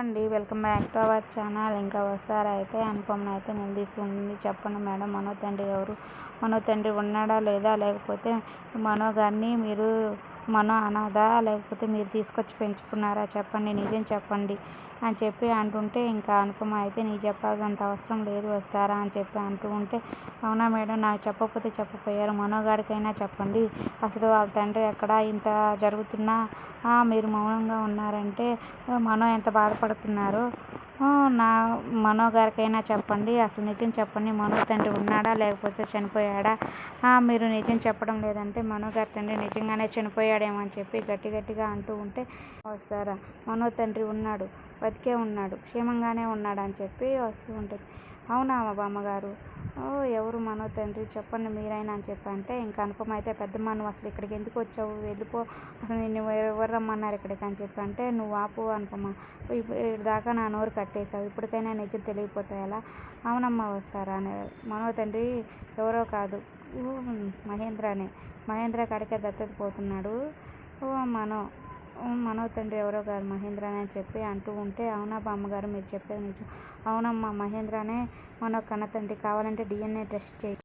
అండి. Welcome back to our channel. ఇంకా వస్తారా అయితే అనుపమను అయితే నిందిస్తుంది చెప్పండి మేడం మనో తండ్రి ఎవరు? మనో తండ్రి ఉన్నాడా లేదా? లేకపోతే మనో గారిని మీరు మనో అనాథ లేకపోతే మీరు తీసుకొచ్చి పెంచుకున్నారా? చెప్పండి నిజం చెప్పండి అని చెప్పి అంటుంటే ఇంకా అనుపమ అయితే నీ చెప్పాల్సినంత అవసరం లేదు వస్తారా? అని చెప్పి అంటూ ఉంటే అవునా మేడం నాకు చెప్పకపోతే చెప్పపోయారు మనోగాడికైనా చెప్పండి. అసలు వాళ్ళ తండ్రి ఎక్కడ? ఇంత జరుగుతున్నా మీరు మౌనంగా ఉన్నారంటే మనో ఎంత బాధపడుతున్నారో? నా మనో గారికైనా చెప్పండి. అసలు నిజం చెప్పండి. మనో తండ్రి ఉన్నాడా? లేకపోతే చనిపోయాడా? మీరు నిజం చెప్పడం లేదంటే మనో గారి తండ్రి నిజంగానే చనిపోయాడు? అని చెప్పి గట్టి గట్టిగా అంటూ ఉంటే వస్తారా? మనో తండ్రి ఉన్నాడు బతికే ఉన్నాడు క్షేమంగానే ఉన్నాడు అని చెప్పి వస్తూ ఉంటుంది. అవునా మా బామ్మగారు? ఓ ఎవరు మనో తండ్రి? చెప్పండి మీరైనా అని చెప్పి అంటే ఇంకా అనుపమ అయితే పెద్దమ్మ నువ్వు అసలు ఇక్కడికి ఎందుకు వచ్చావు? వెళ్ళిపో అసలు నిన్ను ఎవరు రమ్మన్నారు ఇక్కడికి? అని చెప్పి అంటే నువ్వు ఆపు అనుపమ ఇప్పుడు దాకా నా నోరు కట్టేశావు ఇప్పటికైనా నిజం తెలియపోతాయి ఎలా? అవునమ్మా వస్తారా? అని మనో తండ్రి ఎవరో కాదు మహేంద్రనే. మహేంద్ర కాడికే దత్తత పోతున్నాడు. మనో మనో తండ్రి ఎవరో కాదు మహేంద్రనే అని చెప్పి అంటూ ఉంటే అవునా బామ్మగారు మీరు చెప్పేది నిజం. అవునమ్మా మహేంద్రనే మనో కన్న తండ్రి కావాలంటే డిఎన్ఏ టెస్ట్ చేయి.